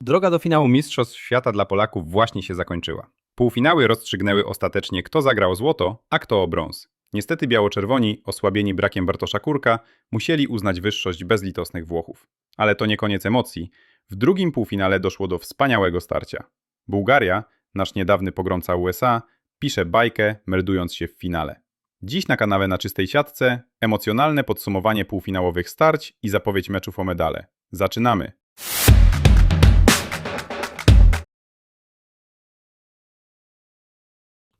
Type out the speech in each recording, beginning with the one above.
Droga do finału Mistrzostw Świata dla Polaków właśnie się zakończyła. Półfinały rozstrzygnęły ostatecznie, kto zagrał złoto, a kto brąz. Niestety biało-czerwoni, osłabieni brakiem Bartosza Kurka, musieli uznać wyższość bezlitosnych Włochów. Ale to nie koniec emocji. W drugim półfinale doszło do wspaniałego starcia. Bułgaria, nasz niedawny pogromca USA, pisze bajkę, meldując się w finale. Dziś na kanale na czystej siatce emocjonalne podsumowanie półfinałowych starć i zapowiedź meczów o medale. Zaczynamy!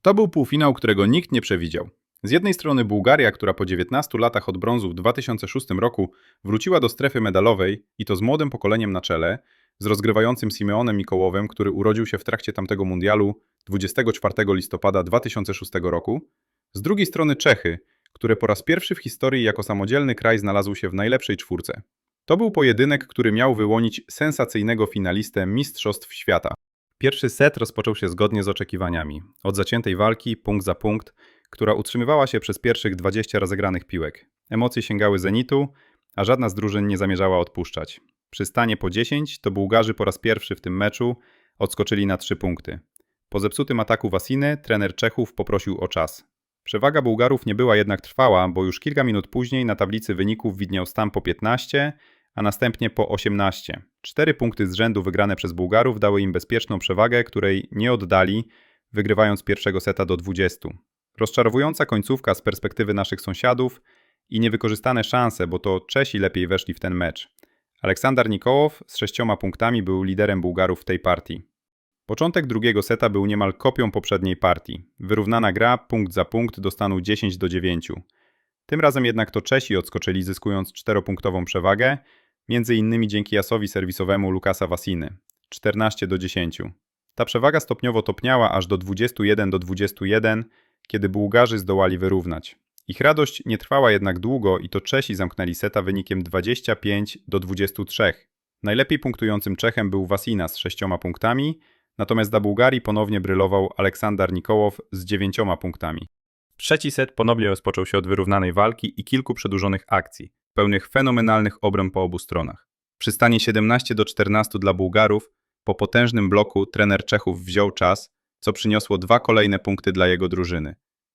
To był półfinał, którego nikt nie przewidział. Z jednej strony Bułgaria, która po 19 latach od brązu w 2006 roku wróciła do strefy medalowej i to z młodym pokoleniem na czele, z rozgrywającym Simeonem Mikołowem, który urodził się w trakcie tamtego mundialu 24 listopada 2006 roku. Z drugiej strony Czechy, które po raz pierwszy w historii jako samodzielny kraj znalazł się w najlepszej czwórce. To był pojedynek, który miał wyłonić sensacyjnego finalistę Mistrzostw Świata. Pierwszy set rozpoczął się zgodnie z oczekiwaniami. Od zaciętej walki, punkt za punkt, która utrzymywała się przez pierwszych 20 rozegranych piłek. Emocje sięgały zenitu, a żadna z drużyn nie zamierzała odpuszczać. Przy stanie po 10 to Bułgarzy po raz pierwszy w tym meczu odskoczyli na 3 punkty. Po zepsutym ataku Wasiny trener Czechów poprosił o czas. Przewaga Bułgarów nie była jednak trwała, bo już kilka minut później na tablicy wyników widniał stan po 15, a następnie po 18. Cztery punkty z rzędu wygrane przez Bułgarów dały im bezpieczną przewagę, której nie oddali, wygrywając pierwszego seta do 20. Rozczarowująca końcówka z perspektywy naszych sąsiadów i niewykorzystane szanse, bo to Czesi lepiej weszli w ten mecz. Aleksander Nikołow z sześcioma punktami był liderem Bułgarów w tej partii. Początek drugiego seta był niemal kopią poprzedniej partii. Wyrównana gra, punkt za punkt, do stanu 10 do 9. Tym razem jednak to Czesi odskoczyli, zyskując czteropunktową przewagę, między innymi dzięki jasowi serwisowemu Lukasa Wasiny 14 do 10. Ta przewaga stopniowo topniała aż do 21 do 21, kiedy Bułgarzy zdołali wyrównać. Ich radość nie trwała jednak długo i to Czesi zamknęli seta wynikiem 25 do 23. Najlepiej punktującym Czechem był Wasina z sześcioma punktami, natomiast dla Bułgarii ponownie brylował Aleksander Nikołow z dziewięcioma punktami. Trzeci set ponownie rozpoczął się od wyrównanej walki i kilku przedłużonych akcji, pełnych fenomenalnych obron po obu stronach. Przy stanie 17 do 14 dla Bułgarów, po potężnym bloku trener Czechów wziął czas, co przyniosło dwa kolejne punkty dla jego drużyny.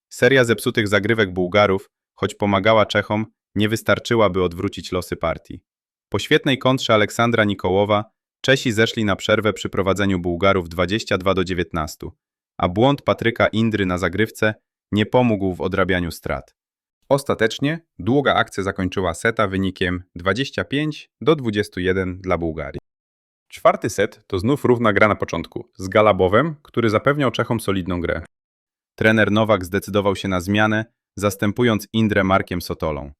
Seria zepsutych zagrywek Bułgarów, choć pomagała Czechom, nie wystarczyła, by odwrócić losy partii. Po świetnej kontrze Aleksandra Nikołowa, Czesi zeszli na przerwę przy prowadzeniu Bułgarów 22 do 19, a błąd Patryka Indry na zagrywce nie pomógł w odrabianiu strat. Ostatecznie długa akcja zakończyła seta wynikiem 25 do 21 dla Bułgarii. Czwarty set to znów równa gra na początku, z Galabowem, który zapewniał Czechom solidną grę. Trener Nowak zdecydował się na zmianę, zastępując Indrę Markiem Sotolą.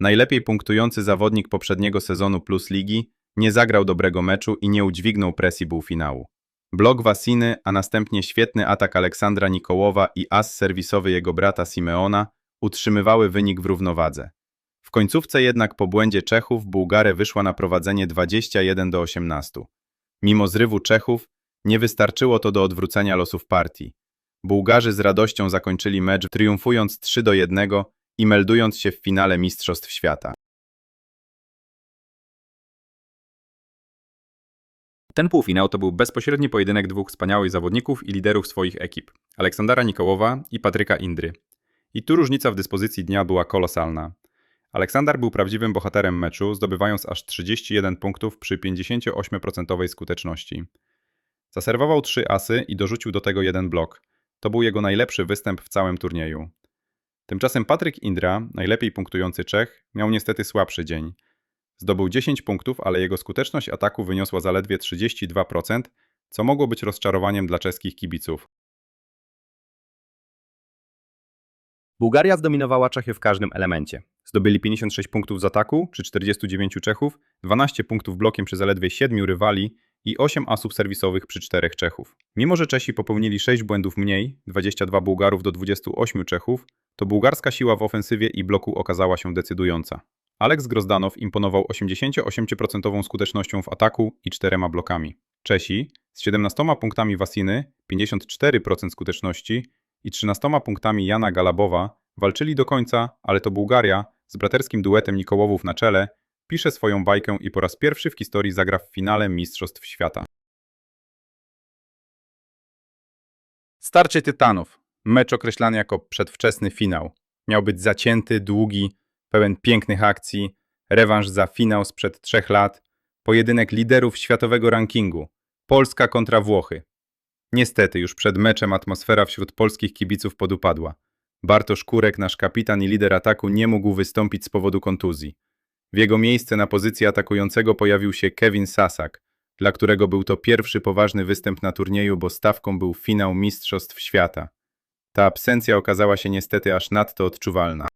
Najlepiej punktujący zawodnik poprzedniego sezonu plus ligi nie zagrał dobrego meczu i nie udźwignął presji półfinału. Blok Wasiny, a następnie świetny atak Aleksandra Nikołowa i as serwisowy jego brata Simeona utrzymywały wynik w równowadze. W końcówce jednak po błędzie Czechów Bułgarę wyszła na prowadzenie 21 do 18. Mimo zrywu Czechów nie wystarczyło to do odwrócenia losów partii. Bułgarzy z radością zakończyli mecz triumfując 3 do 1 i meldując się w finale Mistrzostw Świata. Ten półfinał to był bezpośredni pojedynek dwóch wspaniałych zawodników i liderów swoich ekip Aleksandra Nikołowa i Patryka Indry. I tu różnica w dyspozycji dnia była kolosalna. Aleksander był prawdziwym bohaterem meczu, zdobywając aż 31 punktów przy 58% skuteczności. Zaserwował trzy asy i dorzucił do tego jeden blok. To był jego najlepszy występ w całym turnieju. Tymczasem Patryk Indra, najlepiej punktujący Czech, miał niestety słabszy dzień. Zdobył 10 punktów, ale jego skuteczność ataku wyniosła zaledwie 32%, co mogło być rozczarowaniem dla czeskich kibiców. Bułgaria zdominowała Czechy w każdym elemencie. Zdobyli 56 punktów z ataku przy 49 Czechów, 12 punktów blokiem przy zaledwie 7 rywali i 8 asów serwisowych przy 4 Czechów. Mimo, że Czesi popełnili 6 błędów mniej, 22 Bułgarów do 28 Czechów, to bułgarska siła w ofensywie i bloku okazała się decydująca. Aleks Grozdanow imponował 88% skutecznością w ataku i 4 blokami. Czesi z 17 punktami Wasiny, 54% skuteczności i 13 punktami Jana Galabowa walczyli do końca, ale to Bułgaria z braterskim duetem Nikołowów na czele pisze swoją bajkę i po raz pierwszy w historii zagra w finale Mistrzostw Świata. Starcie Tytanów. Mecz określany jako przedwczesny finał. Miał być zacięty, długi, pełen pięknych akcji, rewanż za finał sprzed trzech lat, pojedynek liderów światowego rankingu, Polska kontra Włochy. Niestety, już przed meczem atmosfera wśród polskich kibiców podupadła. Bartosz Kurek, nasz kapitan i lider ataku, nie mógł wystąpić z powodu kontuzji. W jego miejsce na pozycji atakującego pojawił się Kevin Sasak, dla którego był to pierwszy poważny występ na turnieju, bo stawką był finał Mistrzostw Świata. Ta absencja okazała się niestety aż nadto odczuwalna.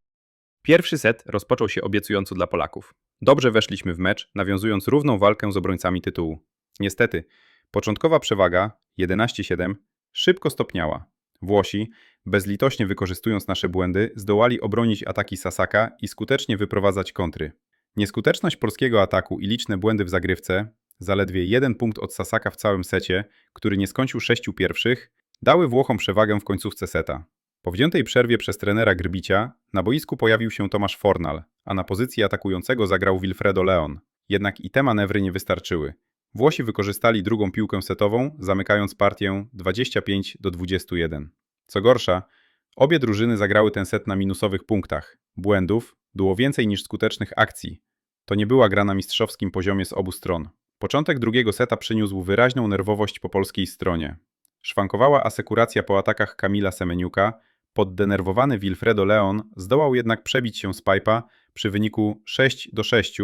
Pierwszy set rozpoczął się obiecująco dla Polaków. Dobrze weszliśmy w mecz, nawiązując równą walkę z obrońcami tytułu. Niestety, początkowa przewaga 11-7 szybko stopniała. Włosi, bezlitośnie wykorzystując nasze błędy, zdołali obronić ataki Sasaka i skutecznie wyprowadzać kontry. Nieskuteczność polskiego ataku i liczne błędy w zagrywce, zaledwie jeden punkt od Sasaka w całym secie, który nie skończył sześciu pierwszych, dały Włochom przewagę w końcówce seta. Po wziętej przerwie przez trenera Grbicia na boisku pojawił się Tomasz Fornal, a na pozycji atakującego zagrał Wilfredo Leon. Jednak i te manewry nie wystarczyły. Włosi wykorzystali drugą piłkę setową, zamykając partię 25 do 21. Co gorsza, obie drużyny zagrały ten set na minusowych punktach. Błędów było więcej niż skutecznych akcji. To nie była gra na mistrzowskim poziomie z obu stron. Początek drugiego seta przyniósł wyraźną nerwowość po polskiej stronie. Szwankowała asekuracja po atakach Kamila Semeniuka, poddenerwowany Wilfredo Leon zdołał jednak przebić się z pipa przy wyniku 6 do 6,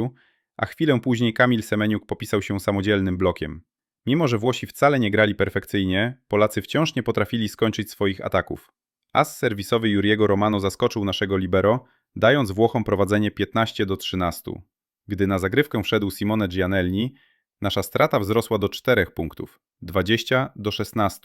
a chwilę później Kamil Semeniuk popisał się samodzielnym blokiem. Mimo, że Włosi wcale nie grali perfekcyjnie, Polacy wciąż nie potrafili skończyć swoich ataków. As serwisowy Juriego Romano zaskoczył naszego libero, dając Włochom prowadzenie 15 do 13. Gdy na zagrywkę wszedł Simone Gianelli, nasza strata wzrosła do 4 punktów 20 do 16.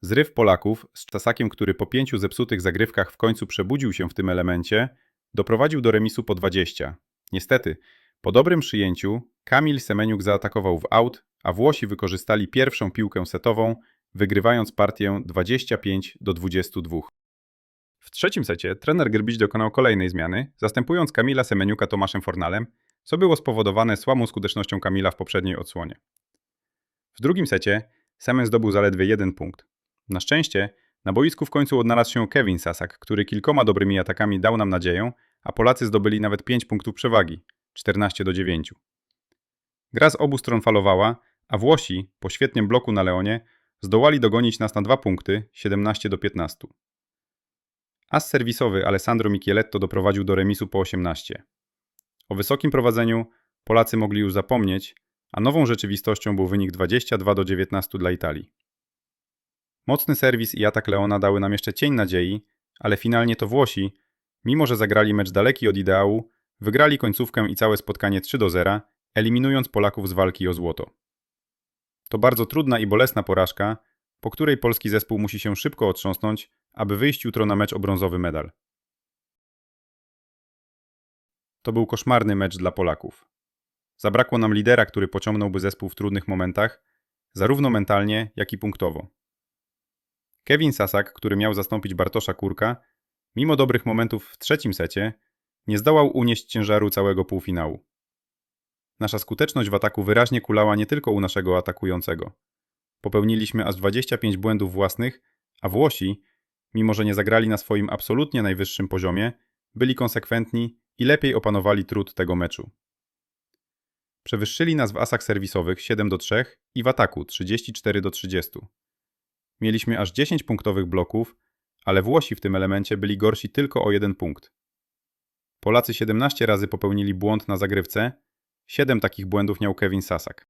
Zryw Polaków z Czasakiem, który po pięciu zepsutych zagrywkach w końcu przebudził się w tym elemencie, doprowadził do remisu po 20. Niestety, po dobrym przyjęciu Kamil Semeniuk zaatakował w aut, a Włosi wykorzystali pierwszą piłkę setową, wygrywając partię 25 do 22. W trzecim secie trener Grbić dokonał kolejnej zmiany, zastępując Kamila Semeniuka Tomaszem Fornalem, co było spowodowane słabą skutecznością Kamila w poprzedniej odsłonie. W drugim secie Semen zdobył zaledwie jeden punkt. Na szczęście na boisku w końcu odnalazł się Kevin Sasak, który kilkoma dobrymi atakami dał nam nadzieję, a Polacy zdobyli nawet 5 punktów przewagi 14 do 9. Gra z obu stron falowała, a Włosi, po świetnym bloku na Leonie, zdołali dogonić nas na 2 punkty 17 do 15. As serwisowy Alessandro Micheletto doprowadził do remisu po 18. O wysokim prowadzeniu Polacy mogli już zapomnieć, a nową rzeczywistością był wynik 22 do 19 dla Italii. Mocny serwis i atak Leona dały nam jeszcze cień nadziei, ale finalnie to Włosi, mimo że zagrali mecz daleki od ideału, wygrali końcówkę i całe spotkanie 3 do 0, eliminując Polaków z walki o złoto. To bardzo trudna i bolesna porażka, po której polski zespół musi się szybko otrząsnąć, aby wyjść jutro na mecz o brązowy medal. To był koszmarny mecz dla Polaków. Zabrakło nam lidera, który pociągnąłby zespół w trudnych momentach, zarówno mentalnie, jak i punktowo. Kevin Sasak, który miał zastąpić Bartosza Kurka, mimo dobrych momentów w trzecim secie, nie zdołał unieść ciężaru całego półfinału. Nasza skuteczność w ataku wyraźnie kulała nie tylko u naszego atakującego. Popełniliśmy aż 25 błędów własnych, a Włosi, mimo że nie zagrali na swoim absolutnie najwyższym poziomie, byli konsekwentni i lepiej opanowali trud tego meczu. Przewyższyli nas w asach serwisowych 7 do 3 i w ataku 34 do 30. Mieliśmy aż 10 punktowych bloków, ale Włosi w tym elemencie byli gorsi tylko o jeden punkt. Polacy 17 razy popełnili błąd na zagrywce, 7 takich błędów miał Kevin Sasak.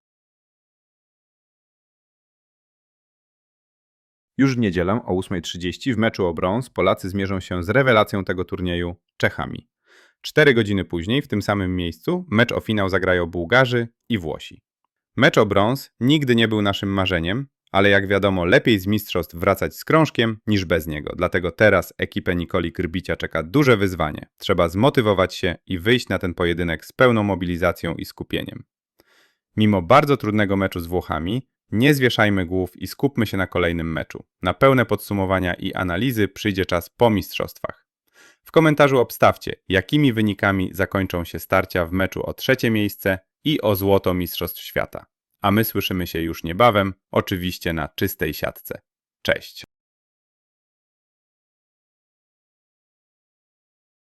Już w niedzielę o 8.30 w meczu o brąz Polacy zmierzą się z rewelacją tego turnieju Czechami. Cztery godziny później w tym samym miejscu mecz o finał zagrają Bułgarzy i Włosi. Mecz o brąz nigdy nie był naszym marzeniem, ale jak wiadomo lepiej z mistrzostw wracać z krążkiem niż bez niego. Dlatego teraz ekipę Nikoli Krbicia czeka duże wyzwanie. Trzeba zmotywować się i wyjść na ten pojedynek z pełną mobilizacją i skupieniem. Mimo bardzo trudnego meczu z Włochami, nie zwieszajmy głów i skupmy się na kolejnym meczu. Na pełne podsumowania i analizy przyjdzie czas po mistrzostwach. W komentarzu obstawcie, jakimi wynikami zakończą się starcia w meczu o trzecie miejsce i o złoto Mistrzostw Świata. A my słyszymy się już niebawem, oczywiście na czystej siatce. Cześć!